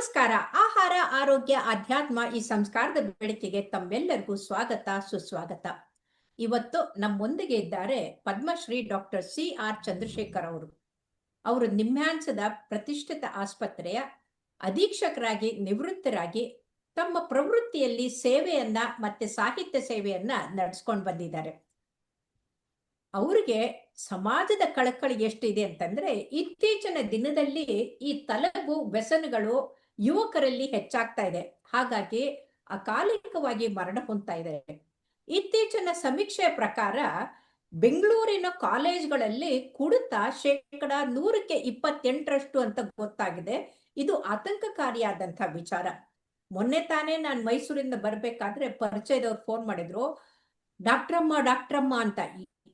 ನಮಸ್ಕಾರ. ಆಹಾರ, ಆರೋಗ್ಯ, ಅಧ್ಯಾತ್ಮ ಈ ಸಂಸ್ಕಾರದ ಬೆಳಕಿಗೆ ತಮ್ಮೆಲ್ಲರಿಗೂ ಸ್ವಾಗತ, ಸುಸ್ವಾಗತ. ಇವತ್ತು ನಮ್ಮೊಂದಿಗೆ ಇದ್ದಾರೆ Padmashri doctor C R Chandrashekar ಅವರು. ಅವರು ನಿಮ್ಹಾನ್ಸದ ಪ್ರತಿಷ್ಠಿತ ಆಸ್ಪತ್ರೆಯ ಅಧೀಕ್ಷಕರಾಗಿ, ನಿವೃತ್ತರಾಗಿ ತಮ್ಮ ಪ್ರವೃತ್ತಿಯಲ್ಲಿ ಸೇವೆಯನ್ನ ಮತ್ತೆ ಸಾಹಿತ್ಯ ಸೇವೆಯನ್ನ ನಡೆಸ್ಕೊಂಡು ಬಂದಿದ್ದಾರೆ. ಅವರಿಗೆ ಸಮಾಜದ ಕಳಕಳಿ ಎಷ್ಟಿದೆ ಅಂತಂದ್ರೆ, ಇತ್ತೀಚಿನ ದಿನದಲ್ಲಿ ಈ ತಲಗು ವ್ಯಸನಗಳು ಯುವಕರಲ್ಲಿ ಹೆಚ್ಚಾಗ್ತಾ ಇದೆ. ಹಾಗಾಗಿ ಅಕಾಲಿಕವಾಗಿ ಮರಣ ಹೊಂದ್ತಾ ಇದ್ದಾರೆ. ಇತ್ತೀಚಿನ ಸಮೀಕ್ಷೆಯ ಪ್ರಕಾರ ಬೆಂಗಳೂರಿನ ಕಾಲೇಜ್ಗಳಲ್ಲಿ ಕುಡಿತ ಶೇಕಡ ನೂರಕ್ಕೆ ಇಪ್ಪತ್ತೆಂಟರಷ್ಟು ಅಂತ ಗೊತ್ತಾಗಿದೆ. ಇದು ಆತಂಕಕಾರಿಯಾದಂಥ ವಿಚಾರ. ಮೊನ್ನೆ ತಾನೇ ನಾನು ಮೈಸೂರಿಂದ ಬರ್ಬೇಕಾದ್ರೆ ಪರಿಚಯದವ್ರು ಫೋನ್ ಮಾಡಿದ್ರು. ಡಾಕ್ಟ್ರಮ್ಮ ಡಾಕ್ಟ್ರಮ್ಮ ಅಂತ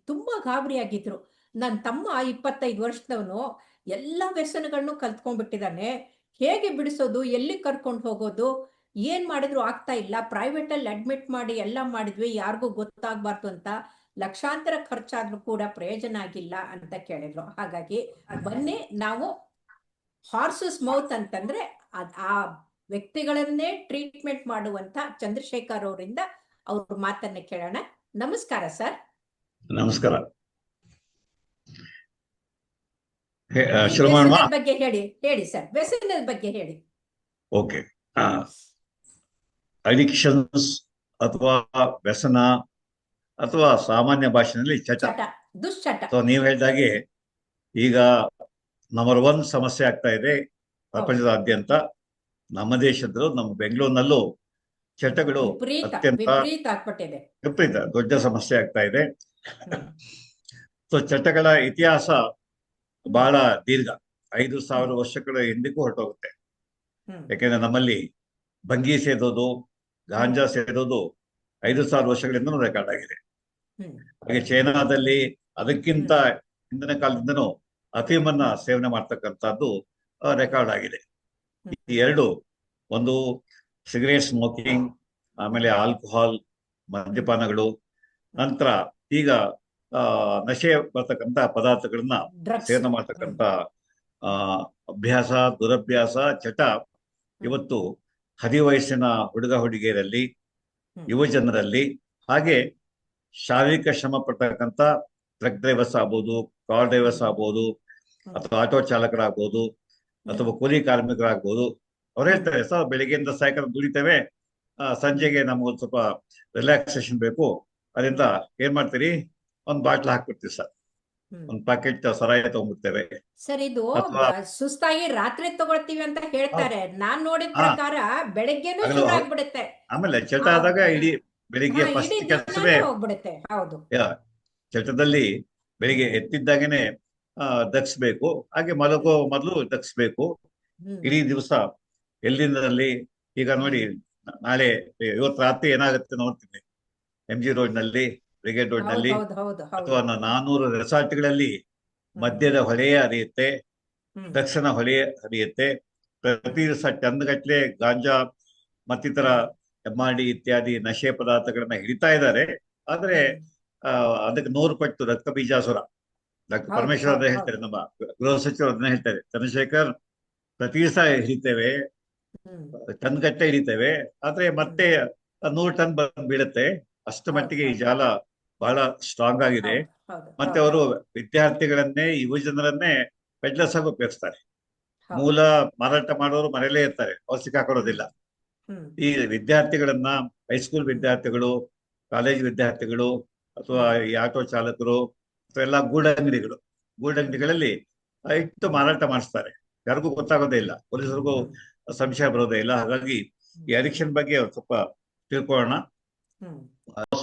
ತುಂಬಾ ಗಾಬರಿಯಾಗಿದ್ರು. ನನ್ನ ತಮ್ಮ ಇಪ್ಪತ್ತೈದು ವರ್ಷದವನು ಎಲ್ಲ ವ್ಯಸನಗಳನ್ನು ಕಲ್ತ್ಕೊಂಡ್ಬಿಟ್ಟಿದ್ದಾನೆ. ಹೇಗೆ ಬಿಡಿಸೋದು, ಎಲ್ಲಿ ಕರ್ಕೊಂಡು ಹೋಗೋದು, ಏನ್ ಮಾಡಿದ್ರು ಆಗ್ತಾ ಇಲ್ಲ ಪ್ರೈವೇಟ್ ಅಲ್ಲಿ ಅಡ್ಮಿಟ್ ಮಾಡಿ ಎಲ್ಲ ಮಾಡಿದ್ವಿ, ಯಾರಿಗೂ ಗೊತ್ತಾಗ್ಬಾರ್ದು ಅಂತ ಲಕ್ಷಾಂತರ ಖರ್ಚಾದ್ರೂ ಕೂಡ ಪ್ರಯೋಜನ ಆಗಿಲ್ಲ ಅಂತ ಕೇಳಿದ್ರು. ಹಾಗಾಗಿ ಬನ್ನಿ ನಾವು ಹಾರ್ಸಸ್ ಮೌತ್ ಅಂತಂದ್ರೆ ಆ ವ್ಯಕ್ತಿಗಳನ್ನೇ ಟ್ರೀಟ್ಮೆಂಟ್ ಮಾಡುವಂತ ಚಂದ್ರಶೇಖರ್ ಅವರಿಂದ ಅವ್ರ ಮಾತನ್ನ ಕೇಳೋಣ. ನಮಸ್ಕಾರ ಸರ್. ನಮಸ್ಕಾರ ಹೇ- ಆ, ಶುರು ಮಾಡುವ ಬಗ್ಗೆ ಹೇಳಿ ಹೇಳಿ ಸರ್ ವ್ಯಸನದ ಬಗ್ಗೆ ಹೇಳಿ. ಓಕೆ ಅಡಿಕ್ಷನ್ಸ್ ಅಥವಾ ವ್ಯಸನ ಅಥವಾ ಸಾಮಾನ್ಯ ಭಾಷೆಯಲ್ಲಿ ಚಟ. ಚಟ ದುಶ್ಚಟ. ಅಥವಾ ನೀವು ಹೇಳಿದಾಗೆ ಈಗ ನಂಬರ್ ಒನ್ ಸಮಸ್ಯೆ ಆಗ್ತಾ ಇದೆ ಪ್ರಪಂಚದಾದ್ಯಂತ. ನಮ್ಮ ದೇಶದಲ್ಲೂ ನಮ್ಮ ಬೆಂಗಳೂರಿನಲ್ಲೂ ಚಟಗಳು ಅತ್ಯಂತ ವಿಪರೀತ ದೊಡ್ಡ ಸಮಸ್ಯೆ ಆಗ್ತಾ ಇದೆ. ಸೊ ಚಟಗಳ ಇತಿಹಾಸ ಬಹಳ ದೀರ್ಘ. ಐದು ಸಾವಿರ ವರ್ಷಗಳ ಹಿಂದಕ್ಕೂ ಹೊರಟೋಗುತ್ತೆ. ಯಾಕೆಂದ್ರೆ ನಮ್ಮಲ್ಲಿ ಭಂಗಿ ಸೇದೋದು ಗಾಂಜಾ ಸೇದೋದು ಐದು ಸಾವಿರ ವರ್ಷಗಳಿಂದನೂ ರೆಕಾರ್ಡ್ ಆಗಿದೆ. ಹಾಗೆ ಚೈನಾದಲ್ಲಿ ಅದಕ್ಕಿಂತ ಹಿಂದಿನ ಕಾಲದಿಂದನೂ ಅಫೀಮನ್ನ ಸೇವನೆ ಮಾಡ್ತಕ್ಕಂಥದ್ದು ರೆಕಾರ್ಡ್ ಆಗಿದೆ. ಈ ಎರಡು ಒಂದು ಸಿಗರೇಟ್ ಸ್ಮೋಕಿಂಗ್ ಆಮೇಲೆ ಆಲ್ಕೋಹಾಲ್ ಮದ್ಯಪಾನಗಳು ನಂತರ ಈಗ ನಶೆ ಬರ್ತಕ್ಕಂಥ ಪದಾರ್ಥಗಳನ್ನ ಸೇವನೆ ಮಾಡ್ತಕ್ಕಂಥ ಆ ಅಭ್ಯಾಸ ದುರಭ್ಯಾಸ ಚಟ ಇವತ್ತು ಹದಿವಯಸ್ಸಿನ ಹುಡುಗ ಹುಡುಗಿಯರಲ್ಲಿ ಯುವಜನರಲ್ಲಿ ಯುವ ಜನರಲ್ಲಿ ಹಾಗೆ ಶಾರೀರಿಕ ಶ್ರಮ ಪಡ್ತಕ್ಕಂಥ ಟ್ರಕ್ ಡ್ರೈವರ್ಸ್ ಆಗ್ಬೋದು ಕಾರ್ ಡ್ರೈವರ್ಸ್ ಆಗ್ಬೋದು ಅಥವಾ ಆಟೋ ಚಾಲಕರಾಗ್ಬೋದು ಅಥವಾ ಕೂಲಿ ಕಾರ್ಮಿಕರಾಗ್ಬೋದು ಅವ್ರು ಹೇಳ್ತಾರೆ ಸರ್ ಬೆಳಿಗ್ಗೆಯಿಂದ ಸಾಯಂಕಾಲ ದುಡಿತೇವೆ ಸಂಜೆಗೆ ನಮಗೊಂದು ಸ್ವಲ್ಪ ರಿಲ್ಯಾಕ್ಸೇಷನ್ ಬೇಕು ಅದರಿಂದ ಏನ್ ಮಾಡ್ತೀರಿ? ಒಂದ್ ಬಾಟ್ಲ್ ಹಾಕ್ಬಿಡ್ತೀವಿ ಸರ್. ಒಂದ್ ಪ್ಯಾಕೆಟ್ ಸರಾಯ ತಗೊಂಡ್ಬಿಡ್ತೇವೆ. ಸರ್ ಇದು ಅಥವಾ- ಸುಸ್ತಾಗಿ ರಾತ್ರಿ ತಗೊಳ್ತೀವಿ ಅಂತ ಹೇಳ್ತಾರೆ. ನಾನ್ ನೋಡಿದ ಹಾ. ಪ್ರಕಾರ ಬೆಳಗ್ಗೆನೂ ಹಗಲು ಶುರು ಹೌದು. ಆಗ್ಬಿಡುತ್ತೆ. ಆಮೇಲೆ ಚಟ ಆದಾಗ ಇಡೀ ಬೆಳಿಗ್ಗೆ ಹಾ, ಫಸ್ಟ್ ಇಡೀ ಕೆಲಸವೇ ದಿನನೇ ಹೋಗ್ಬಿಡುತ್ತೆ. ಹೌದು. ಚಟದಲ್ಲಿ ಬೆಳಿಗ್ಗೆ ಎತ್ತಿದ್ದಾಗೇನೆ ದಕ್ಸ್ಬೇಕು ಹಾಗೆ ಮಲಗೋ ಮೊದಲು ದಕ್ಸ್ಬೇಕು ಹ್ಮ್. ಇಡೀ ದಿವಸ ಎಲ್ಲಿಂದಲ್ಲಿ ಈಗ ನೋಡಿ ನಾಳೆ ಇವತ್ತು ರಾತ್ರಿ ಏನಾಗುತ್ತೆ ನೋಡ್ತೀನಿ. ಎಂ ಜಿ ರೋಡ್ನಲ್ಲಿ ಬ್ರಿಗೇಡ್ ರೋಡ್ನಲ್ಲಿ ಅಥವಾ ನಾನೂರು ರೆಸಾರ್ಟ್ಗಳಲ್ಲಿ ಮದ್ಯದ ಹೊಳೆಯೇ ಹರಿಯುತ್ತೆ. ದಕ್ಷಿಣ ಹೊಳೆಯ ಹರಿಯುತ್ತೆ ಪ್ರತಿ ದಿವಸ ಟನ್ಗಟ್ಲೆ ಗಾಂಜಾ ಮತ್ತಿತರ ಎಮ್ಮಾಡಿ ಇತ್ಯಾದಿ ನಶೆ ಪದಾರ್ಥಗಳನ್ನ ಹಿಡಿತಾ ಇದ್ದಾರೆ. ಆದ್ರೆ ಅದಕ್ಕೆ ನೂರು ಪಟ್ಟು ರಕ್ತ ಬೀಜಾಸುರ. ಡಾಕ್ಟರ್ ಪರಮೇಶ್ವರ್ ಅದನ್ನ ಹೇಳ್ತಾರೆ ನಮ್ಮ ಗೃಹ ಸಚಿವರು ಅದನ್ನ ಹೇಳ್ತಾರೆ ಚಂದ್ರಶೇಖರ್ ಪ್ರತಿ ದಿವಸ ಹಿಡಿತೇವೆ. ಟನ್ ಗಟ್ಟೆ ಹಿಡಿತೇವೆ ಆದ್ರೆ ಮತ್ತೆ ನೂರು ಟನ್ ಬಂದ್ ಬೀಳುತ್ತೆ. ಅಷ್ಟು ಮಟ್ಟಿಗೆ ಈ ಜಾಲ ಬಹಳ ಸ್ಟ್ರಾಂಗ್ ಆಗಿದೆ. ಮತ್ತೆ ಅವರು ವಿದ್ಯಾರ್ಥಿಗಳನ್ನೇ ಯುವ ಜನರನ್ನೇ ಪೆಡ್ಲರ್ಸ್ ಆಗಿ ಉಪಯೋಗಿಸ್ತಾರೆ. ಮೂಲ ಮಾರಾಟ ಮಾಡೋರು ಮನೆಯಲ್ಲೇ ಇರ್ತಾರೆ ಅವ್ರು ಸಿಕ್ಕಾಕೊಡೋದಿಲ್ಲ. ಈ ವಿದ್ಯಾರ್ಥಿಗಳನ್ನ ಹೈಸ್ಕೂಲ್ ವಿದ್ಯಾರ್ಥಿಗಳು ಕಾಲೇಜ್ ವಿದ್ಯಾರ್ಥಿಗಳು ಅಥವಾ ಈ ಆಟೋ ಚಾಲಕರು ಅಥವಾ ಎಲ್ಲ ಗೂಡಂಗಡಿಗಳು ಗೂಡಂಗಡಿಗಳಲ್ಲಿ ಇಟ್ಟು ಮಾರಾಟ ಮಾಡಿಸ್ತಾರೆ. ಯಾರಿಗೂ ಗೊತ್ತಾಗೋದೇ ಇಲ್ಲ. ಪೊಲೀಸರಿಗೂ ಸಂಶಯ ಬರೋದೇ ಇಲ್ಲ. ಹಾಗಾಗಿ ಈ ಅಡಿಕ್ಷನ್ ಬಗ್ಗೆ ಸ್ವಲ್ಪ ತಿಳ್ಕೊಳ್ಳೋಣ.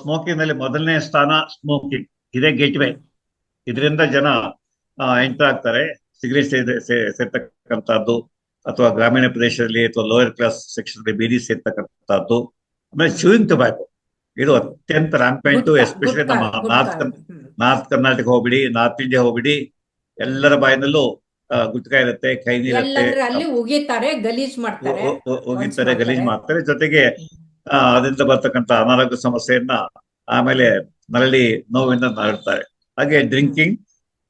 ಸ್ಮೋಕಿಂಗ್ನಲ್ಲಿ ಮೊದಲನೇ ಸ್ಥಾನ ಸ್ಮೋಕಿಂಗ್ ಇದೇ ಗೇಟ್ ವೇ ಇದರಿಂದ ಜನ ಎಂಟರ್ ಆಗ್ತಾರೆ ಸಿಗರೇಟ್ ಸೇರ್ತಕ್ಕಂಥದ್ದು ಅಥವಾ ಗ್ರಾಮೀಣ ಪ್ರದೇಶದಲ್ಲಿ ಅಥವಾ ಲೋಯರ್ ಕ್ಲಾಸ್ ಸೆಕ್ಷನ್ ಬೀದಿ ಸೇರ್ತಕ್ಕಂಥದ್ದು. ಆಮೇಲೆ ಚೂಯಿಂಗ್ ಟೊಬ್ಯಾಕೋ ಇದು ಅತ್ಯಂತ ಗುಟ್ಕಾ, ಎಸ್ಪೆಷಲಿ ನಮ್ಮ. ನಾರ್ತ್ ನಾರ್ತ್ ಕರ್ನಾಟಕ ಹೋಗ್ಬಿಡಿ ನಾರ್ತ್ ಇಂಡಿಯಾ ಹೋಗ್ಬಿಡಿ ಎಲ್ಲರ ಬಾಯಿನಲ್ಲೂ ಗುಟ್ಕಾ ಇರುತ್ತೆ ಕೈ ನೀರುತ್ತೆ. ಎಲ್ಲರಲ್ಲಿ ಉಗಿತಾರೆ ಗಲೀಜ್ ಮಾಡ್ತಾರೆ. ಉಗಿತಾರೆ ಗಲೀಜ್ ಮಾಡ್ತಾರೆ. ಜೊತೆಗೆ ಅದರಿಂದ ಬರ್ತಕ್ಕಂತ ಅನಾರೋಗ್ಯ ಸಮಸ್ಯೆಯನ್ನ ಆಮೇಲೆ ನರಳಿ ನೋವಿಂದ ನರಳ್ತಾರೆ ಹಾಗೆ ಡ್ರಿಂಕಿಂಗ್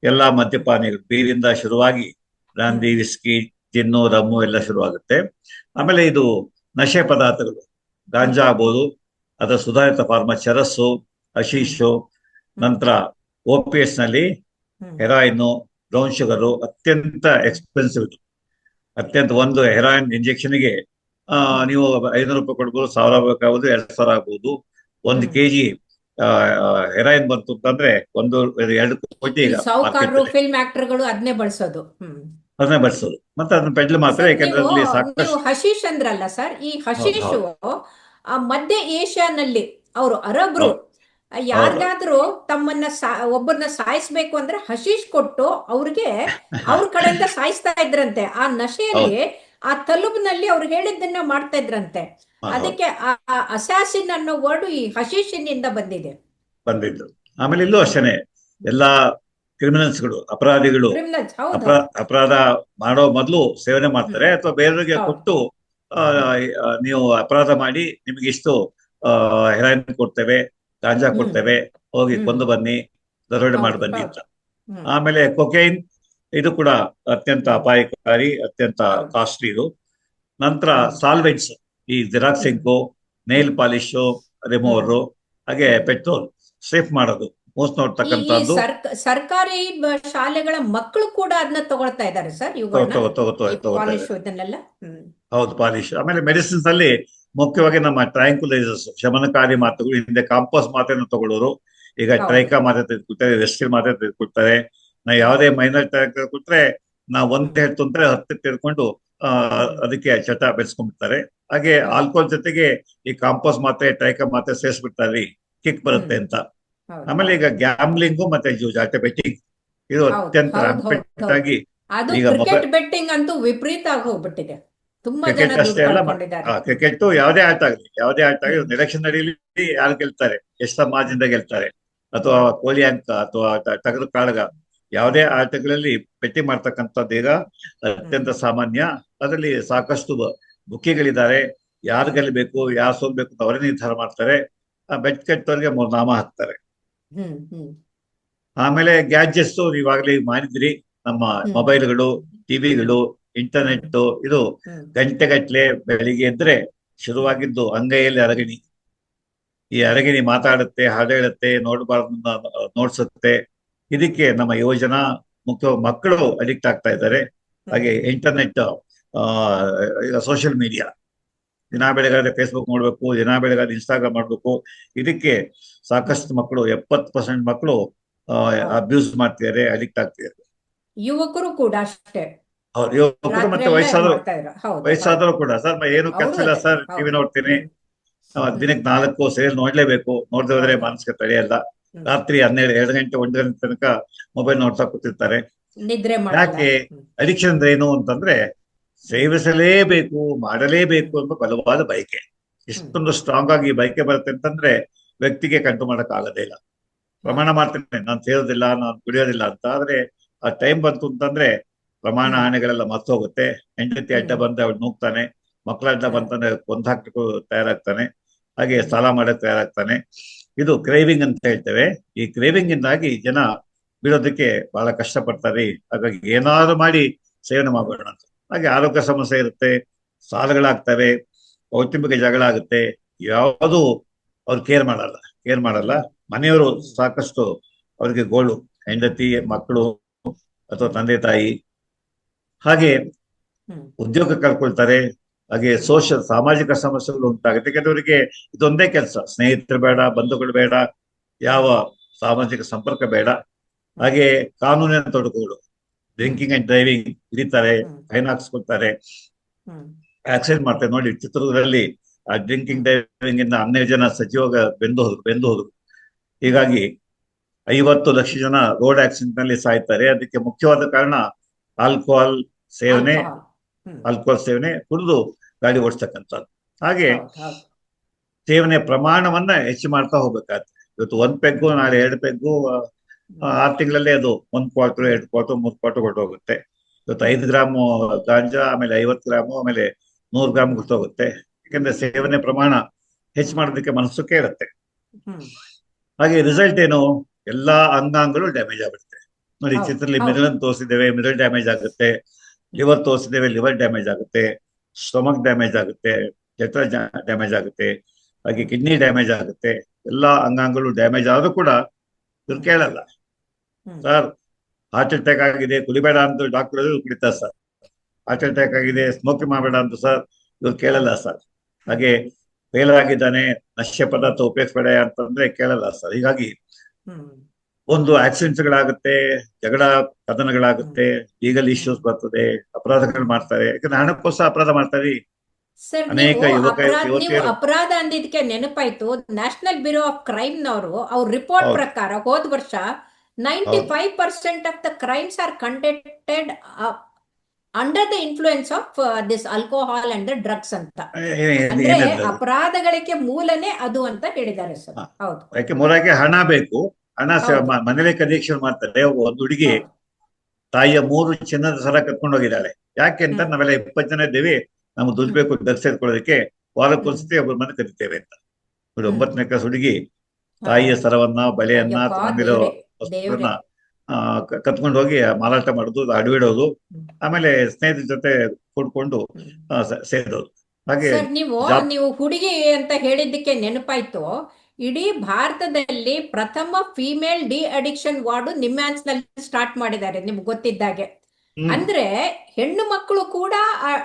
ಎಲ್ಲಾ ಮದ್ಯಪಾನಿಗಳು ಬೀರಿಂದ ಶುರುವಾಗಿ ಗಾಂಧಿ ವಿಸ್ಕಿ ಜಿನ್ನು ರಮ್ಮು ಎಲ್ಲ ಶುರುವಾಗುತ್ತೆ. ಆಮೇಲೆ ಇದು ನಶೆ ಪದಾರ್ಥಗಳು ಗಾಂಜಾ ಆಗ್ಬೋದು ಅದರ ಸುಧಾರಿತ ಫಾರ್ಮ ಚರಸ್ಸು ಹಶೀಶು ನಂತರ ಓಪಿಎಸ್ನಲ್ಲಿ. ಹೆರಾಯಿನ್ ಬ್ರೌನ್ ಶುಗರು ಅತ್ಯಂತ ಎಕ್ಸ್ಪೆನ್ಸಿವ್ ಅತ್ಯಂತ ಒಂದು ಹೆರಾಯಿನ್ ಇಂಜೆಕ್ಷನ್ಗೆ ನೀವು ಐನೂರು ರೂಪಾಯಿ ಕೊಡ್ಬೋದು ಸಾವಿರ ಬೇಕಾಗ್ಬೋದು ಎರಡ್ ಸಾವಿರ ಆಗ್ಬೋದು. ಒಂದು ಕೆ ಕೆಜಿ ಹೆರಾಯಿನ್ ಬಂತು ಅಂತಂದ್ರೆ ಒಂದು ಎರಡು ಕೋಟಿ ಈಗ ಫಿಲ್ಮ್ ಆಕ್ಟರ್ಗಳು ಅದನ್ನೇ ಬಳಸೋದು. ಅದನ್ನೇ ಬಳಸೋದು. ಮತ್ತೆ ಅದನ್ನ ಪೆಡ್ಲ್ ಮಾತ್ರ ಯಾಕಂದ್ರೆ ಸಾಕಷ್ಟು ಹಶೀಶ್ ಅಂದ್ರಲ್ಲ ಸರ್ ಈ ಹಶೀಶು ಆ ಮಧ್ಯ ಏಷ್ಯಾನಲ್ಲಿ ಅವರು ಅರಬ್ರು. ಯಾರಿಗಾದ್ರೂ ತಮ್ಮನ್ನ ಒಬ್ಬರನ್ನ ಸಾಯಿಸ್ಬೇಕು ಅಂದ್ರೆ ಹಶೀಶ್ ಕೊಟ್ಟು ಅವ್ರಿಗೆ ಅವ್ರ ಕಡೆಯಿಂದ ಸಾಯಿಸ್ತಾ ಇದ್ರಂತೆ. ಆ ನಶೆಯಲ್ಲಿ ಆ ತಲುಬ್ನಲ್ಲಿ ಅವ್ರು ಹೇಳಿದ್ದನ್ನ ಮಾಡ್ತಾ ಇದ್ರಂತೆ. ಅದಕ್ಕೆ ಅಸಾಸಿನ್ ಅನ್ನೋ ವರ್ಡ್ ಈ ಹಶೀಶಿನಿಂದ ಬಂದಿದೆ. ಬಂದಿದ್ದು. ಆಮೇಲೆ ಇಲ್ಲೂ ಅಷ್ಟೇನೆ. ಎಲ್ಲಾ ಕ್ರಿಮಿನಲ್ಸ್ಗಳು ಅಪರಾಧಿಗಳು ಕ್ರಿಮಿನಲ್ಸ್ ಹೌದು. ಅಪರಾ ಅಪರಾಧ ಮಾಡೋ ಮೊದಲು ಸೇವನೆ ಮಾಡ್ತಾರೆ ಅಥವಾ ಬೇರೆಯವರಿಗೆ. ಕೊಟ್ಟು ನೀವು ಅಪರಾಧ ಮಾಡಿ ನಿಮ್ಗೆ ಇಷ್ಟು ಹೆರಾಯಿನ್ ಕೊಡ್ತೇವೆ ಗಾಂಜಾ. ಕೊಡ್ತೇವೆ ಹೋಗಿ ಕೊಂದು ಬನ್ನಿ ದರೋಡೆ ಮಾಡಿ ಬನ್ನಿ ಅಂತ. ಆಮೇಲೆ ಕೊಕೈನ್ ಇದು ಕೂಡ ಅತ್ಯಂತ ಅಪಾಯಕಾರಿ ಅತ್ಯಂತ ಕಾಸ್ಟ್ಲಿ ಇದು ನಂತರ. ಸಾಲ್ವೆಂಟ್ಸ್ ಈ xerox ink nail polish remover ಹಾಗೆ. ಪೆಟ್ರೋಲ್ ಸೇಫ್ ಮಾಡೋದು ಮೋಸ್ಟ್ ನೋಡ್ತಕ್ಕಂಥದ್ದು ಸರ್ಕಾರಿ ಶಾಲೆಗಳ ಮಕ್ಕಳು ಕೂಡ ಅದನ್ನ ತಗೊಳ್ತಾ ಇದ್ದಾರೆ ಸರ್ ಹೌದು ಪಾಲಿಶ್ ಆಮೇಲೆ ಮೆಡಿಸಿನ್ಸ್ ಅಲ್ಲಿ ಮುಖ್ಯವಾಗಿ ನಮ್ಮ ಟ್ರ್ಯಾಂಕ್ಯುಲೈಸರ್ಸ್ ಶಮನಕಾರಿ ಮಾತುಗಳು ಹಿಂದೆ ಕಾಂಪೋಸ್ ಮಾತೆಯನ್ನು ತಗೊಳ್ಳೋರು ಈಗ. ಟ್ರೈಕಾ ಮಾತ್ರೆ ತೆಗೆದುಕೊಳ್ತಾರೆ ರೆಸ್ಟಿಲ್ ಮಾತ್ರೆ ತೆಗೆದುಕೊಳ್ತಾರೆ ನಾ ಯಾವುದೇ ಮೈನರ್ ತೆಗೆದುಕೊಟ್ರೆ ನಾ ಒಂದ್ ಹೇಳ್ತು ಅಂದ್ರೆ ಹತ್ತಿರ ತೆರ್ಕೊಂಡು ಆ, ಅದಕ್ಕೆ ಚಟ ಬೆಳೆಸ್ಕೊಂಡ್ಬಿಡ್ತಾರೆ ಹಾಗೆ. ಆಲ್ಕೋಹಾಲ್ ಜೊತೆಗೆ ಈ ಕಾಂಪೋಸ್ ಮಾತ್ರೆ ಟೈಕ ಮಾತ್ರೆ ಸೇರಿಸ್ಬಿಡ್ತಾರೆ ಕಿಕ್ ಬರುತ್ತೆ ಅಂತ. ಆಮೇಲೆ ಈಗ ಗ್ಯಾಮ್ಲಿಂಗ್ ಮತ್ತೆ ಜೂಜಾಟ ಬೆಟ್ಟಿಂಗ್ ಇದು ಅತ್ಯಂತ ಆಗಿ ಈಗ ಬೆಟ್ಟಿಂಗ್ ಅಂತೂ ವಿಪರೀತ ಹೋಗ್ಬಿಟ್ಟಿದೆ. ತುಂಬಾ ಕ್ರಿಕೆಟ್ ಅಷ್ಟೇ ಅಲ್ಲ ಕ್ರಿಕೆಟ್ ಯಾವುದೇ ಆಟ ಆಗಲಿ ಯಾವುದೇ ಆಟ ಆಗಲಿ ಎಲೆಕ್ಷನ್ ನಡೀಲಿ ಯಾರು ಗೆಲ್ತಾರೆ? ಎಷ್ಟ ಮಾರ್ಜಿಂದ ಗೆಲ್ತಾರೆ? ಅಥವಾ ಕೋಲಿ ಅಂಕ ಅಥವಾ ತಗದು ಟಗರು ಕಾಳಗ. ಯಾವುದೇ ಆಟಗಳಲ್ಲಿ ಪೆಟ್ಟಿ ಮಾಡ್ತಕ್ಕಂಥದ್ದು ಈಗ ಅತ್ಯಂತ ಸಾಮಾನ್ಯ. ಅದರಲ್ಲಿ ಸಾಕಷ್ಟು ಬುಕ್ಕಿಗಳಿದ್ದಾರೆ. ಯಾರು ಗೆಲ್ಲಬೇಕು ಯಾರು ಸೋಲ್ಬೇಕು ಅಂತ ಅವರೇ ನಿರ್ಧಾರ ಮಾಡ್ತಾರೆ. ಆ ಬೆಟ್ ಕಟ್ಟೋರಿಗೆ ಮೂರು ನಾಮ ಹಾಕ್ತಾರೆ. ಆಮೇಲೆ ಗ್ಯಾಜೆಟ್ಸ್ ಇವಾಗಲೇ ಮಾಡಿದ್ರಿ. ನಮ್ಮ ಮೊಬೈಲ್ಗಳು ಟಿವಿಗಳು ಇಂಟರ್ನೆಟ್ ಇದು ಗಂಟೆಗಟ್ಲೆ ಬೆಳಿಗ್ಗೆ ಎದ್ರೆ ಶುರುವಾಗಿದ್ದು ಅಂಗೈಯಲ್ಲಿ ಅರಗಿಣಿ. ಈ ಅರಗಿಣಿ ಮಾತಾಡುತ್ತೆ ಹಾಡು ಹೇಳುತ್ತೆ ನೋಡಬಾರ್ದು ನೋಡ್ಸುತ್ತೆ. ಇದಕ್ಕೆ ನಮ್ಮ ಯೋಜನಾ ಮುಖ್ಯ ಮಕ್ಕಳು ಅಡಿಕ್ಟ್ ಆಗ್ತಾ ಇದ್ದಾರೆ. ಹಾಗೆ ಇಂಟರ್ನೆಟ್ ಈಗ ಸೋಷಿಯಲ್ ಮೀಡಿಯಾ ದಿನ ಬೆಳಗಾದ್ರೆ ಫೇಸ್ಬುಕ್ ನೋಡ್ಬೇಕು ದಿನ ಬೆಳಗಾದ್ರೆ ಇನ್ಸ್ಟಾಗ್ರಾಮ್ ಮಾಡ್ಬೇಕು. ಇದಕ್ಕೆ ಸಾಕಷ್ಟು ಮಕ್ಕಳು ಎಪ್ಪತ್ತು ಪರ್ಸೆಂಟ್ ಮಕ್ಕಳು ಅಬ್ಯೂಸ್ ಮಾಡ್ತಿದ್ದಾರೆ ಅಡಿಕ್ಟ್ ಆಗ್ತಿದ್ದಾರೆ. ಯುವಕರು ಕೂಡ ಅಷ್ಟೇ. ಅವ್ರು ಯುವಕರು ಮತ್ತೆ ವಯಸ್ಸಾದ್ರು. ವಯಸ್ಸಾದ್ರು ಕೂಡ. ಸರ್ ಏನು ಕೆಲಸ ಇಲ್ಲ ಸರ್ ಟಿವಿ ನೋಡ್ತೀನಿ. ದಿನಕ್ಕೆ ನಾಲ್ಕು ಸೇರಿ ನೋಡ್ಲೇಬೇಕು. ನೋಡ್ದೆ ಹೋದ್ರೆ ಹೌದು. ಮನಸ್ಸಿಗೆ ತಡೆಯಲ್ಲ. ರಾತ್ರಿ ಹನ್ನೆರಡು ಎರಡು ಗಂಟೆ ಒಂದು ಗಂಟೆ ತನಕ ಮೊಬೈಲ್ ನೋಡ್ತಾ ಕೂತಿರ್ತಾರೆ. ನಿದ್ರೆ ಯಾಕೆ? ಅಡಿಕ್ಷನ್ ಅಂದ್ರೆ ಏನು ಅಂತಂದ್ರೆ ಸೇವಿಸಲೇಬೇಕು ಮಾಡಲೇಬೇಕು ಅಂತ ಬಲವಾದ ಬಯಕೆ. ಇಷ್ಟೊಂದು ಸ್ಟ್ರಾಂಗ್ ಆಗಿ ಬಯಕೆ ಬರುತ್ತೆ ಅಂತಂದ್ರೆ ವ್ಯಕ್ತಿಗೆ ಕಂಟು ಮಾಡಕ್ ಆಗದೇ ಇಲ್ಲ. ಪ್ರಮಾಣ ಮಾಡ್ತೇನೆ ನಾನು ಸೇರೋದಿಲ್ಲ ನಾನು ಕುಡಿಯೋದಿಲ್ಲ ಅಂತ ಆದ್ರೆ ಆ ಟೈಮ್ ಬಂತು ಅಂತಂದ್ರೆ ಪ್ರಮಾಣ ಆಣೆಗಳೆಲ್ಲ ಮರ್ತು ಹೋಗುತ್ತೆ. ಹೆಂಡತಿ ಅಡ್ಡ ಬಂದ ಅವ್ಳು ನೂಗ್ತಾನೆ. ಮಕ್ಕಳ ಅಡ್ಡ. ಬಂತಂದ್ರೆ ಕೊಂದ್ ಹಾಕ್ಲಿಕ್ಕೂ ತಯಾರಾಗ್ತಾನೆ. ಹಾಗೆ ಸಾಲ ಮಾಡಕ್ ತಯಾರಾಗ್ತಾನೆ. ಇದು ಕ್ರೇವಿಂಗ್ ಅಂತ ಹೇಳ್ತೇವೆ. ಈ ಕ್ರೇವಿಂಗ್ ಇಂದಾಗಿ ಜನ ಬಿಡೋದಕ್ಕೆ ಬಹಳ ಕಷ್ಟಪಡ್ತಾರೆ. ಹಾಗಾಗಿ ಏನಾದ್ರು ಮಾಡಿ ಸೇವನೆ ಮಾಡಬೇಡ ಅಂತ. ಹಾಗೆ ಆರೋಗ್ಯ ಸಮಸ್ಯೆ ಇರುತ್ತೆ ಸಾಲಗಳಾಗ್ತವೆ ಕೌಟುಂಬಿಕ ಜಗಳ ಆಗುತ್ತೆ. ಯಾವುದು ಅವ್ರು ಕೇರ್ ಮಾಡಲ್ಲ. ಕೇರ್ ಮಾಡಲ್ಲ. ಮನೆಯವರು ಸಾಕಷ್ಟು ಅವ್ರಿಗೆ ಗೋಳು ಹೆಂಡತಿ ಮಕ್ಕಳು ಅಥವಾ ತಂದೆ ತಾಯಿ. ಹಾಗೆ ಉದ್ಯೋಗ ಕಳ್ಕೊಳ್ತಾರೆ. ಹಾಗೆ ಸೋಷಲ್ ಸಾಮಾಜಿಕ ಸಮಸ್ಯೆಗಳು ಉಂಟಾಗುತ್ತೆ. ಕೆಲವರಿಗೆ ಇದೊಂದೇ ಕೆಲಸ. ಸ್ನೇಹಿತರು ಬೇಡ ಬಂಧುಗಳು ಬೇಡ ಯಾವ ಸಾಮಾಜಿಕ ಸಂಪರ್ಕ ಬೇಡ. ಹಾಗೆ ಕಾನೂನಿನ ತೊಡಕುಗಳು. ಡ್ರಿಂಕಿಂಗ್ ಅಂಡ್ ಡ್ರೈವಿಂಗ್ ಹಿಡಿತಾರೆ. ಫೈನ್ ಹಾಕ್ಸ್ಕೊಳ್ತಾರೆ. ಆಕ್ಸಿಡೆಂಟ್ ಮಾಡ್ತಾರೆ. ನೋಡಿ ಚಿತ್ರದುರ್ಗದಲ್ಲಿ ಆ ಡ್ರಿಂಕಿಂಗ್ ಡ್ರೈವಿಂಗ್ ಇಂದ ಹನ್ನೆರಡು ಜನ ಸಚಿವ ಬೆಂದು ಹೋದ್ರು ಬೆಂದು ಹೋದ್ರು. ಹೀಗಾಗಿ ಐವತ್ತು ಲಕ್ಷ ಜನ ರೋಡ್ ಆಕ್ಸಿಡೆಂಟ್ನಲ್ಲಿ ಸಾಯ್ತಾರೆ. ಅದಕ್ಕೆ ಮುಖ್ಯವಾದ ಕಾರಣ ಆಲ್ಕೋಹಾಲ್ ಸೇವನೆ. ಆಲ್ಕೋಹಾಲ್ ಸೇವನೆ. ಕುಡಿದು ಗಾಡಿ ಓಡಿಸ್ತಕ್ಕಂಥದ್ದು ಹಾಗೆ. ಸೇವನೆ ಪ್ರಮಾಣವನ್ನ ಹೆಚ್ಚು ಮಾಡ್ತಾ ಹೋಗ್ಬೇಕಾಗ್ತದೆ ಇವತ್ತು ಒಂದ್ ಪೆಗ್ಗು ನಾಳೆ ಎರಡು ಪೆಗ್ಗು ಆರು ತಿಂಗಳಲ್ಲೇ ಅದು ಒಂದ್ ಕ್ವಾರ್ಟರ್ ಎರಡು ಕ್ವಾರ್ಟರ್ ಮೂರ್ ಕ್ವಾರ್ಟರ್ ಹೊರಟೋಗುತ್ತೆ ಇವತ್ತು ಐದು ಗ್ರಾಮ್ ಗಾಂಜಾ ಆಮೇಲೆ ಐವತ್ತು ಗ್ರಾಮು ಆಮೇಲೆ ನೂರು ಗ್ರಾಮ್ ಹೋಗುತ್ತೆ ಯಾಕಂದ್ರೆ ಸೇವನೆ ಪ್ರಮಾಣ ಹೆಚ್ಚು ಮಾಡೋದಕ್ಕೆ ಮನಸ್ಸು ಕೇಳುತ್ತೆ. ಹಾಗೆ ರಿಸಲ್ಟ್ ಏನು? ಎಲ್ಲಾ ಅಂಗಾಂಗಗಳು ಡ್ಯಾಮೇಜ್ ಆಗುತ್ತೆ ನೋಡಿ ಚಿತ್ರದಲ್ಲಿ ಮಿರಲ್ ಮಿರಳನ್ನು ತೋರಿಸಿದ್ದೇವೆ ಮಿರಲ್ ಡ್ಯಾಮೇಜ್ ಆಗುತ್ತೆ. ಲಿವರ್ ತೋರಿಸಿದ್ದೇವೆ ಲಿವರ್ ಡ್ಯಾಮೇಜ್ ಆಗುತ್ತೆ. ಸ್ಟೊಮಕ್ ಡ್ಯಾಮೇಜ್ ಆಗುತ್ತೆ ಜಠರ ಡ್ಯಾಮೇಜ್ ಆಗುತ್ತೆ ಹಾಗೆ ಕಿಡ್ನಿ ಡ್ಯಾಮೇಜ್ ಆಗುತ್ತೆ ಎಲ್ಲಾ ಅಂಗಾಂಗಗಳು ಡ್ಯಾಮೇಜ್ ಆದ್ರೂ ಕೂಡ ಇವ್ರು ಕೇಳಲ್ಲ. ಸರ್ ಹಾರ್ಟ್ ಅಟ್ಯಾಕ್ ಆಗಿದೆ ಕುಡಿಬೇಡ ಅಂತ ಡಾಕ್ಟರ್ ಕುಡಿತಾರೆ ಸರ್ ಹಾರ್ಟ್ ಅಟ್ಯಾಕ್ ಆಗಿದೆ ಸ್ಮೋಕಿಂಗ್ ಮಾಡಬೇಡ ಅಂತ ಸರ್ ಇವ್ರು ಕೇಳಲ್ಲ ಸರ್ ಹಾಗೆ ಫೇಲ್ ಆಗಿದ್ದಾನೆ ನಶ್ಯ ಪದಾರ್ಥ ಉಪಯೋಗಿಸ್ಬೇಡ ಅಂತಂದ್ರೆ ಕೇಳಲ್ಲ ಸರ್ ಹೀಗಾಗಿ. ಒಂದು ಆಕ್ಸಿಡೆಂಟ್ಸ್ ಗಳಾಗುತ್ತೆ ಜಗಳ ಕದನಗಳಾಗುತ್ತೆ ಲೀಗಲ್ ಇಶ್ಯೂಸ್ ಬರ್ತದೆ ಅಪರಾಧಗಳು ಮಾಡ್ತಾರೆ ಯಾಕಂದ್ರೆ ಹಣಕ್ಕೋಸ್ಕರ ಅಪರಾಧ ಮಾಡ್ತಾರೆ. ಅನೇಕ ಯುವಕ- ಅಪರಾಧ ಅಂದಿದ್ಕೆ ಯುವತಿಯರು- ಅಪರಾಧ ಅಂದಿದ್ದಕ್ಕೆ ನೆನಪಾಯ್ತು. ನ್ಯಾಷನಲ್ ಬ್ಯೂರೋ ಆಫ್ ಕ್ರೈಮ್ ನವರು ಅವ್ರ ರಿಪೋರ್ಟ್ ಪ್ರಕಾರ ಹೋದ ವರ್ಷ ninety five percent of the crimes are conducted under the influence of this alcohol and the drugs ಅಂತ. ಅಪರಾಧಗಳಿಗೆ ಮೂಲನೇ ಅದು ಅಂತ ಹೇಳಿದ್ದಾರೆ ಸರ್. ಹೌದು. ಯಾಕೆ ಹಣ ಬೇಕು. ಹಣ ಮನೇಲೆ ಕನೆಕ್ಷನ್ ಮಾಡ್ತಾರೆ. ಒಂದು ಹುಡುಗಿ ತಾಯಿಯ ಮೂರು ಚಿನ್ನದ ಸರ ಕತ್ಕೊಂಡು ಹೋಗಿದ್ದಾಳೆ. ಯಾಕೆ ಅಂತ. ನಾವೆಲ್ಲ ಇಪ್ಪತ್ತು ಜನ ಇದ್ದೇವೆ. ನಮ್ಗೆ ದುಡ್ಡು ಬೇಕು ಡ್ರಗ್ಸ್ ಎತ್ಕೊಳ್ಳೋದಕ್ಕೆ. ವಾರಕ್ಕೊಂದ್ಸತಿ ಒಬ್ಬರ ಮನೆ ಕರಿತೇವೆ ಅಂತ. ನೋಡಿ ಹ್ಮ್. ಒಂಬತ್ತನೇ ಕ್ಲಾಸ್ ಹುಡುಗಿ ತಾಯಿಯ ಸರವನ್ನ ಬಲೆಯನ್ನ ತಂದಿರೋ ತಗೊಂಡಿರೋ ವಸ್ತುಗಳನ್ನ ಕತ್ಕೊಂಡು ಹೋಗಿ ಮಾರಾಟ ಮಾಡೋದು ಅಡವಿಡೋದು. ಆಮೇಲೆ ಸ್ನೇಹಿತರ ಜೊತೆ ಕೂಡ್ಕೊಂಡು. ಸೇರೋದು. ಹಾಗೆ ನೀವು ಹುಡುಗಿ ಅಂತ ಹೇಳಿದ್ದಕ್ಕೆ ನೆನಪಾಯ್ತು. ಇಡೀ ಭಾರತದಲ್ಲಿ ಪ್ರಥಮ ಫಿಮೇಲ್ ಡಿ ಅಡಿಕ್ಷನ್ ವಾರ್ಡ್ ನಿಮ್ಯಾನ್ಸ್ನಲ್ಲಿ ಸ್ಟಾರ್ಟ್ ಮಾಡಿದ್ದಾರೆ ನಿಮ್ಗೆ ಗೊತ್ತಿದ್ದಾಗೆ. ಅಂದ್ರೆ ಹೆಣ್ಣು ಮಕ್ಕಳು ಕೂಡ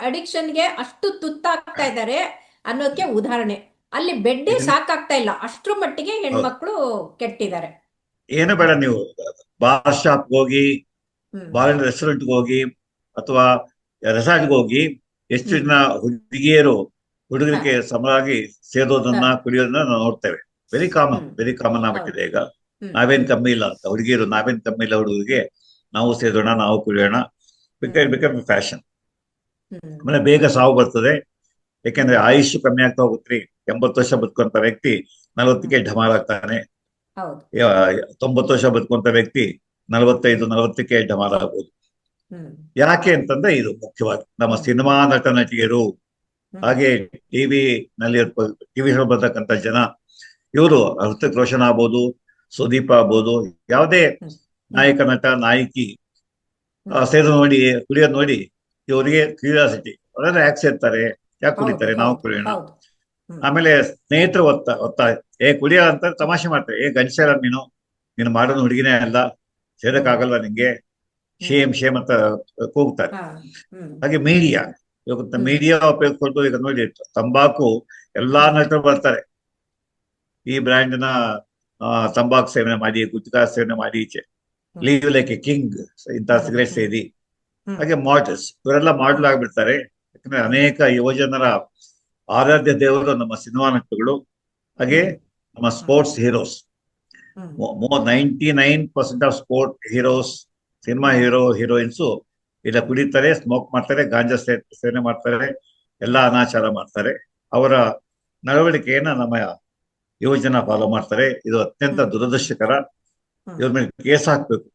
ಅಡಿಕ್ಷನ್ಗೆ ಅಷ್ಟು ತುತ್ತಾಗ್ತಾ ಇದ್ದಾರೆ ಅನ್ನೋಕೆ ಉದಾಹರಣೆ. ಅಲ್ಲಿ ಬೆಡ್ಡೆ ಸಾಕಾಗ್ತಾ ಇಲ್ಲ ಅಷ್ಟ್ರ ಮಟ್ಟಿಗೆ ಹೆಣ್ಮಕ್ಳು ಕೆಟ್ಟಿದ್ದಾರೆ. ಏನು ಬೇಡ ನೀವು ಬಾರ್ ಶಾಪ್ ಹೋಗಿ. ಬಾರ್ ರೆಸ್ಟೋರೆಂಟ್ ಹೋಗಿ ಅಥವಾ ರೆಸಾರ್ಟ್ ಹೋಗಿ ಎಷ್ಟು. ಜನ ಹುಡುಗಿಯರು ಹುಡುಗರಿಗೆ ಸಮರಾಗಿ ಸೇರೋದನ್ನ ಕುಡಿಯೋದನ್ನ ನಾವು ನೋಡ್ತೇವೆ. Very common. ವೆರಿ ಕಾಮನ್ ಆಗ್ಬಿಟ್ಟಿದೆ ಈಗ. ನಾವೇನ್ ಕಮ್ಮಿ ಇಲ್ಲ ಅಂತ ಹುಡುಗಿರು ನಾವೇನ್ ಕಮ್ಮಿ ಇಲ್ಲ ಹುಡುಗರಿಗೆ ನಾವು ಸೇದೋಣ ನಾವು ಕುಡಿಯೋಣ ಬಿಕಮ್ ಫ್ಯಾಷನ್. ಆಮೇಲೆ ಬೇಗ ಸಾವು ಬರ್ತದೆ. ಯಾಕೆಂದ್ರೆ ಆಯುಷ್ ಕಮ್ಮಿ ಆಗ್ತಾ ಹೋಗುತ್ತೆ ಎಂಬತ್ತು ವರ್ಷ ಬದುಕುವಂತ ವ್ಯಕ್ತಿ ನಲವತ್ತಿಗೆ ಢಮಾರ್ ಆಗ್ತಾನೆ. ತೊಂಬತ್ತು ವರ್ಷ ಬದುಕುವಂತ ವ್ಯಕ್ತಿ ನಲವತ್ತೈದು ನಲವತ್ತಕ್ಕೆ ಢಮಾರ್ ಆಗ್ಬೋದು. ಯಾಕೆ ಅಂತಂದ್ರೆ ಇದು ಮುಖ್ಯವಾಗಿ ನಮ್ಮ ಸಿನಿಮಾ ನಟ ನಟಿಯರು ಹಾಗೆ ಟಿವಿ ನಲ್ಲಿ ಟಿವಿ ಬರ್ತಕ್ಕಂಥ ಜನ ಇವರು ಹೃತಿಕ್ ರೋಷನ್ ಆಗ್ಬೋದು ಸುದೀಪ್ ಆಗ್ಬೋದು ಯಾವುದೇ. ನಾಯಕ ನಟ ನಾಯಕಿ. ಸೇದು ನೋಡಿ ಕುಡಿಯೋದು ನೋಡಿ ಇವರಿಗೆ ಕ್ಯೂರಿಯಾಸಿಟಿ ಅವರೆಲ್ಲ ಯಾಕೆ ಸೇರ್ತಾರೆ ಯಾಕೆ ಕುಡಿತಾರೆ ನಾವು ಕುಡಿಯೋಣ. ಆಮೇಲೆ ಸ್ನೇಹಿತರು ಒತ್ತ ಒತ್ತಾಯ ಏ ಕುಡಿಯ ಅಂತ ತಮಾಷೆ ಮಾಡ್ತಾರೆ ಏ ಗಂಡಸರ ನೀನು ನೀನು ಮಾಡೋದು ಹುಡುಗಿನೇ ಅಲ್ಲ ಸೇರಕ್ಕಾಗಲ್ವಾ ನಿಂಗೆ ಶೇಮ್ ಶೇಮ್ ಅಂತ ಕೂಗ್ತಾರೆ ಹಾಗೆ ಮೀಡಿಯಾ ಇವಾಗ. ಮೀಡಿಯಾ ಉಪಯೋಗಿಸ್ಕೊಂಡು ಈಗ ನೋಡಿ ತಂಬಾಕು ಎಲ್ಲಾ ನಟರು ಬರ್ತಾರೆ ಈ ಬ್ರ್ಯಾಂಡ್ನ ತಂಬಾಕು ಸೇವನೆ ಮಾಡಿ ಗುಟ್ಕಾ ಸೇವನೆ ಮಾಡಿ ಈಚೆ. ಲೀವ್ ಲೈಕ್ ಎ ಕಿಂಗ್ ಇಂತಹ. ಸಿಗರೇಟ್. ಸೇದಿ ಹಾಗೆ ಮಾಡಲ್ಸ್ ಇವರೆಲ್ಲ ಮಾಡೆಲ್ ಆಗ್ಬಿಡ್ತಾರೆ ಯಾಕಂದ್ರೆ ಅನೇಕ ಯುವಜನರ ಆರಾಧ್ಯ ದೇವರು ನಮ್ಮ ಸಿನಿಮಾ ನಟರುಗಳು ಹಾಗೆ ನಮ್ಮ sports heroes ninety nine percent of sport heroes cinema hero heroines ಇಲ್ಲ ಕುಡಿತಾರೆ ಸ್ಮೋಕ್ ಮಾಡ್ತಾರೆ ಗಾಂಜಾ ಸೇವನೆ ಮಾಡ್ತಾರೆ ಎಲ್ಲಾ ಅನಾಚಾರ ಮಾಡ್ತಾರೆ ಅವರ ನಡವಳಿಕೆಯನ್ನ ನಮ್ಮ ಯುವಜನ ಫಾಲೋ ಮಾಡ್ತಾರೆ. ಇದು ಅತ್ಯಂತ. ದುರದೃಷ್ಟಕರ. ಇವ್ರ ಮೇಲೆ ಕೇಸ್ ಹಾಕ್ಬೇಕು.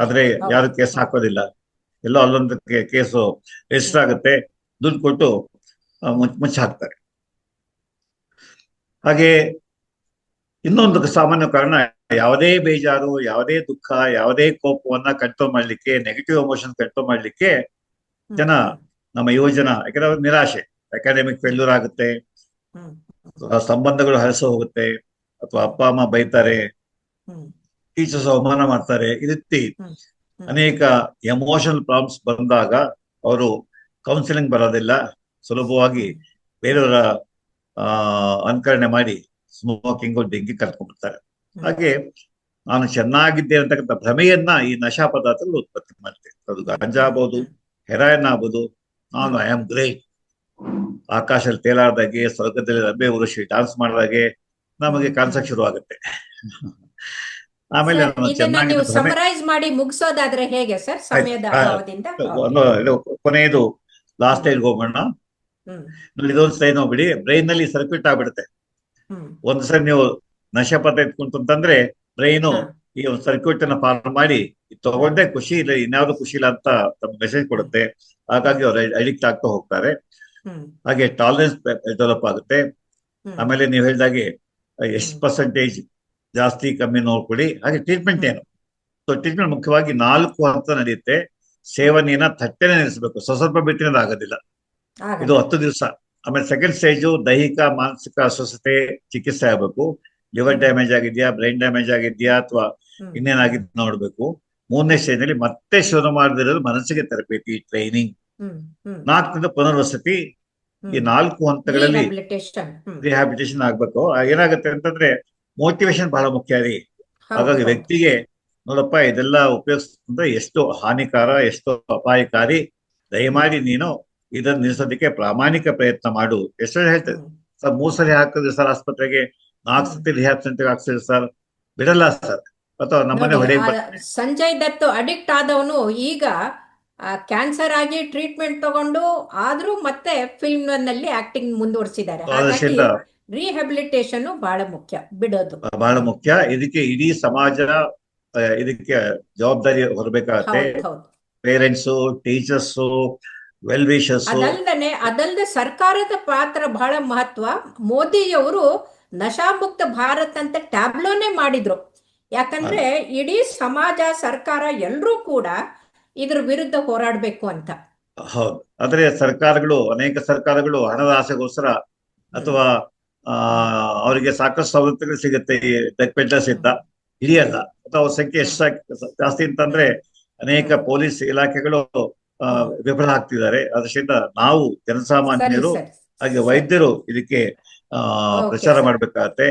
ಆದ್ರೆ ಯಾರು ಕೇಸ್ ಹಾಕೋದಿಲ್ಲ. ಎಲ್ಲೋ ಅಲ್ಲೊಂದು ಕೇಸು ರಿಜಿಸ್ಟರ್ ಆಗುತ್ತೆ. ದುಡ್ಡು ಕೊಟ್ಟು ಮುಚ್ಚ ಮುಚ್- ಮುಚ್ಚಿ ಹಾಕ್ತಾರೆ. ಹಾಗೆ ಇನ್ನೊಂದು ಸಾಮಾನ್ಯ ಕಾರಣ ಯಾವುದೇ ಬೇಜಾರು ಯಾವುದೇ ದುಃಖ ಯಾವುದೇ ಕೋಪವನ್ನ ಕಂಟ್ರೋಲ್ ಮಾಡ್ಲಿಕ್ಕೆ ನೆಗೆಟಿವ್ ಎಮೋಷನ್ ಕಂಟ್ರೋಲ್ ಮಾಡ್ಲಿಕ್ಕೆ ಜನ ನಮ್ಮ ಯುವಜನ ಯಾಕಂದ್ರೆ ನಿರಾಶೆ. ಅಕಾಡೆಮಿಕ್ ಫೇಲ್ಯೂರ್ ಆಗುತ್ತೆ. ಸಂಬಂಧಗಳು ಹರಸೋ ಹೋಗುತ್ತೆ ಅಥವಾ ಅಪ್ಪ ಅಮ್ಮ ಬೈತಾರೆ ಟೀಚರ್ಸ್ ಅವಮಾನ ಮಾಡ್ತಾರೆ ಈ ರೀತಿ ಅನೇಕ ಎಮೋಷನಲ್ ಪ್ರಾಬ್ಲಮ್ಸ್ ಬಂದಾಗ ಅವರು ಕೌನ್ಸಿಲಿಂಗ್ ಬರೋದಿಲ್ಲ. ಸುಲಭವಾಗಿ ಬೇರೆಯವರ ಆ ಅನುಕರಣೆ ಮಾಡಿ ಸ್ಮೋಕಿಂಗ್ ಡೆಂಗಿ ಕರ್ಕೊಂಡ್ಬಿಡ್ತಾರೆ ಹಾಗೆ ನಾನು ಚೆನ್ನಾಗಿದ್ದೆ ಅಂತಕ್ಕಂಥ ಭ್ರಮೆಯನ್ನ ಈ ನಶಾ ಪದಾರ್ಥಗಳು ಉತ್ಪತ್ತಿ ಮಾಡ್ತೇವೆ ಅದು ಗಾಂಜಾ ಆಗ್ಬೋದು ಹೆರಾಯಿನ್ ಆಗ್ಬೋದು ನಾನು ಐ ಆಮ್ ಗ್ರೇಟ್ ಆಕಾಶದಲ್ಲಿ ತೇಲಾಡ್ದಾಗೆ ಸ್ವರ್ಗದಲ್ಲಿ ರಬ್ಬೆ ಉರುಷಿ ಡಾನ್ಸ್ ಮಾಡಿದಾಗೆ ನಮಗೆ ಕಾಣಿಸಕ್ ಶುರು ಆಗುತ್ತೆ ಆಮೇಲೆ ಸಮರೈಸ್ ಮಾಡಿ ಮುಗಿಸೋದಾದ್ರೆ ಹೇಗೆ ಸರ್? ಸಮಯದ ಕೊನೆಯದು ಲಾಸ್ಟ್ ಸ್ಟೇಜ್ ಹೋಗೋಣ. ಇದೊಂದು ಸ್ಟೈನ್ ಹೋಗ್ಬಿಡಿ ಬ್ರೈನ್ನಲ್ಲಿ ಸರ್ಕ್ಯೂಟ್ ಆಗ್ಬಿಡುತ್ತೆ. ಹ್ಮ್. ಒಂದ್ ಸರಿ ನೀವು ನಶೆ ಪತ್ರ ಇಟ್ಕೊಂತಂದ್ರೆ ಬ್ರೈನು ಈ ಒಂದು ಸರ್ಕ್ಯೂಟ್ ಅನ್ನ ಫಾರ್ಮ್ ಮಾಡಿ ತಗೊಂಡೆ ಖುಷಿ ಇಲ್ಲ ಇನ್ಯಾವ್ದು ಖುಷಿ ಇಲ್ಲ ಅಂತ ತಮ್ಗೆ ಮೆಸೇಜ್ ಕೊಡುತ್ತೆ. ಹಾಗಾಗಿ ಅವ್ರು ಅಡಿಕ್ಟ್ ಆಗ್ತಾ ಹೋಗ್ತಾರೆ. ಹಾಗೆ ಟಾಲರೆನ್ಸ್ ಡೆವಲಪ್ ಆಗುತ್ತೆ. ಆಮೇಲೆ ನೀವು ಹೇಳಿದಾಗೆ ಎಷ್ಟು. ಪರ್ಸೆಂಟೇಜ್ ಜಾಸ್ತಿ ಕಮ್ಮಿ ನೋಡ್ಕೊಳ್ಳಿ. ಹಾಗೆ ಟ್ರೀಟ್ಮೆಂಟ್ ಏನು? ಸೊ ಟ್ರೀಟ್ಮೆಂಟ್ ಮುಖ್ಯವಾಗಿ ನಾಲ್ಕು ಹಂತ ನಡೆಯುತ್ತೆ. ಸೇವನೆಯನ್ನ ತಟ್ಟೆನೆ ನಿಲ್ಲಿಸಬೇಕು. ಸ್ವಲ್ಪ ಸ್ವಲ್ಪ ಬಿಟ್ಟಿರೋದು ಆಗೋದಿಲ್ಲ. ಇದು ಹತ್ತು ದಿವಸ. ಆಮೇಲೆ ಸೆಕೆಂಡ್ ಸ್ಟೇಜು ದೈಹಿಕ ಮಾನಸಿಕ ಅಸ್ವಸ್ಥತೆ ಚಿಕಿತ್ಸೆ ಆಗಬೇಕು. ಲಿವರ್ ಡ್ಯಾಮೇಜ್ ಆಗಿದೆಯಾ ಬ್ರೈನ್ ಡ್ಯಾಮೇಜ್ ಆಗಿದೆಯಾ ಅಥವಾ ಇನ್ನೇನಾಗಿದ್ ಇನ್ನೇನಾಗಿದ್ದು ನೋಡ್ಬೇಕು. ಮೂರನೇ ಸ್ಟೇಜ್ನಲ್ಲಿ ಮತ್ತೆ ಶುರು ಮಾಡದಿರೋದು ಮನಸ್ಸಿಗೆ ತರಬೇತಿ ಟ್ರೈನಿಂಗ್ ನಾಲ್ಕನೇದು ಪುನರ್ವಸತಿ ಈ ನಾಲ್ಕು ಹಂತಗಳಲ್ಲಿ ರಿಹಾಬಿಲಿಟೇಷನ್ ಆಗ್ಬೇಕು. ಏನಾಗುತ್ತೆ ಅಂತಂದ್ರೆ ಮೋಟಿವೇಶನ್ ಬಹಳ ಮುಖ್ಯ ರೀ. ಹಾಗಾಗಿ ವ್ಯಕ್ತಿಗೆ ನೋಡಪ್ಪ ಇದೆಲ್ಲ ಉಪಯೋಗಿಸ್ತಂದ್ರೆ ಎಷ್ಟು ಹಾನಿಕಾರ ಎಷ್ಟು ಅಪಾಯಕಾರಿ. ದಯಮಾಡಿ ನೀನು ಇದನ್ನ ನಿಲ್ಲಿಸೋದಕ್ಕೆ ಪ್ರಾಮಾಣಿಕ ಪ್ರಯತ್ನ ಮಾಡು. ಎಷ್ಟೋ ಹೇಳ್ತೇವೆ ಸರ್ ಮೂರ್ ಸರಿ ಹಾಕಿದ್ರಿ ಸರ್ ಆಸ್ಪತ್ರೆಗೆ ನಾಲ್ಕು. ಸತಿ ರಿಹ್ಯಾಬ್ ಸೆಂಟರ್ ಹಾಕ್ಸಿದ್ರಿ ಸರ್ ಬಿಡಲ್ಲ ಸರ್. ಅಥವಾ ನಮ್ಮನೆ ಹೊಡೆಯ ಹೊಡೆಗೆ ಸಂಜಯ್ ದತ್ ಅಡಿಕ್ಟ್ ಆದವನು ಈಗ ಕ್ಯಾನ್ಸರ್ ಆಗಿ ಟ್ರೀಟ್ಮೆಂಟ್ ತಗೊಂಡು ಆದ್ರೂ ಮತ್ತೆ ಫಿಲ್ಮ್ನಲ್ಲಿ ಆಕ್ಟಿಂಗ್ ಮುಂದುವರಿಸಿದ್ದಾರೆ ರಿಹ್ಯಾಬಿಲಿಟೇಷನ್ ಬಹಳ ಮುಖ್ಯ ಬಿಡೋದು. ಬಹಳ ಮುಖ್ಯ. ಇದಕ್ಕೆ ಇಡೀ ಸಮಾಜ ಇದಕ್ಕೆ ಜವಾಬ್ದಾರಿ ಹೊರಬೇಕಾಗುತ್ತೆ. Parents teachers parents teachers well wishes ಅದಲ್ದನೆ ಅದಲ್ದೆ ಸರ್ಕಾರದ ಪಾತ್ರ ಬಹಳ ಮಹತ್ವ. ಮೋದಿಯವರು ನಶಾಮುಕ್ತ ಭಾರತ್ ಅಂತ ಟ್ಯಾಬ್ಲೋನೇ ಮಾಡಿದ್ರು. ಯಾಕಂದ್ರೆ ಇಡೀ ಸಮಾಜ ಸರ್ಕಾರ ಎಲ್ಲರೂ ಕೂಡ ಇದ್ರ ವಿರುದ್ಧ ಹೋರಾಡಬೇಕು ಅಂತ. ಹೌದು. ಆದ್ರೆ ಸರ್ಕಾರಗಳು ಅನೇಕ ಸರ್ಕಾರಗಳು ಹಣದ ಆಸೆಗೋಸ್ಕರ ಅಥವಾ ಅವರಿಗೆ ಸಾಕಷ್ಟು ಸವಲತ್ತುಗಳು ಸಿಗುತ್ತೆ ಈ ಪೆಡ್ಲರ್ಸ್ ಇಂದ. ಹಿಡಿಯಲ್ಲ ಅಥವಾ ಅವ್ರ ಸಂಖ್ಯೆ ಎಷ್ಟು ಜಾಸ್ತಿ ಅಂತಂದ್ರೆ ಅನೇಕ ಪೊಲೀಸ್ ಇಲಾಖೆಗಳು ವಿಫಲ ಆಗ್ತಿದ್ದಾರೆ ಅದರಿಂದ ನಾವು ಜನಸಾಮಾನ್ಯರು ಹಾಗೆ ವೈದ್ಯರು ಇದಕ್ಕೆ ಆ ಪ್ರಚಾರ. ಮಾಡ್ಬೇಕಾಗತ್ತೆ.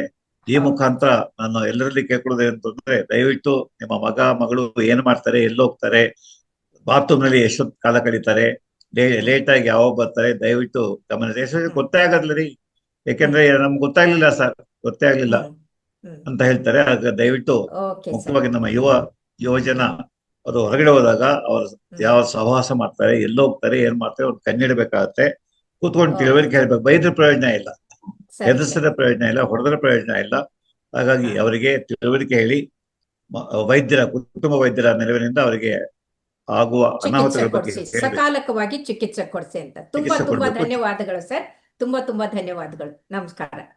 ಈ ಮುಖಾಂತರ ನಾನು ಎಲ್ಲರಲ್ಲಿ ಕೇಳ್ಕೊಳ್ಳೋದು ಅಂತಂದ್ರೆ ದಯವಿಟ್ಟು ನಿಮ್ಮ ಮಗ ಮಗಳು ಏನ್ ಮಾಡ್ತಾರೆ ಎಲ್ಲಿ ಹೋಗ್ತಾರೆ ಬಾತ್ರೂಮ್ನಲ್ಲಿ ಎಷ್ಟೊತ್ತು ಕಾಲ ಕಳೀತಾರೆ. ಲೇಟ್ ಆಗಿ ಯಾವಾಗ ಬರ್ತಾರೆ ದಯವಿಟ್ಟು ಗಮನ ಎಷ್ಟು ಹ್ಮ್. ಗೊತ್ತೇ ಆಗೋದಿಲ್ಲ ರೀ. ಯಾಕಂದ್ರೆ ನಮ್ಗೆ ಗೊತ್ತಾಗ್ಲಿಲ್ಲ ಸರ್. ಗೊತ್ತೇ ಆಗ್ಲಿಲ್ಲ. ಅಂತ ಹೇಳ್ತಾರೆ. ಆಗ ದಯವಿಟ್ಟು ಮುಖ್ಯವಾಗಿ ನಮ್ಮ ಯುವ ಯುವಜನ ಅವರು ಹೊರಗಡೆ ಹೋದಾಗ ಅವರು ಯಾವ ಸಹವಾಸ ಮಾಡ್ತಾರೆ ಎಲ್ಲಿ ಹೋಗ್ತಾರೆ ಏನ್ ಮಾಡ್ತಾರೆ ಅವ್ರು ಕಣ್ಣಿಡ್ಬೇಕಾಗತ್ತೆ ಕೂತ್ಕೊಂಡು. ತಿಳುವಳಿಕೆ ಹೇಳ್ಬೇಕು. ಬೈದ್ರ ಪ್ರಯೋಜನ ಇಲ್ಲ. ಎದುರಿಸಿದ ಪ್ರಯೋಜನ ಇಲ್ಲ ಹೊಡೆದ್ರ ಪ್ರಯೋಜನ ಇಲ್ಲ. ಹಾಗಾಗಿ ಅವರಿಗೆ ತಿಳುವಳಿಕೆ ಹೇಳಿ ವೈದ್ಯರ ಕುಟುಂಬ ವೈದ್ಯರ ನೆರವಿನಿಂದ ಅವರಿಗೆ ಆಗುವ ಚಿಕಿತ್ಸೆ ಅನಾಹುತಗಳ ಬಗ್ಗೆ. ಸಕಾಲಕವಾಗಿ ಚಿಕಿತ್ಸೆ ಕೊಡಿಸಿ ಅಂತ. ತುಂಬಾ ತುಂಬಾ ಧನ್ಯವಾದಗಳು ಸರ್. ತುಂಬಾ ತುಂಬಾ ಧನ್ಯವಾದಗಳು. ನಮಸ್ಕಾರ.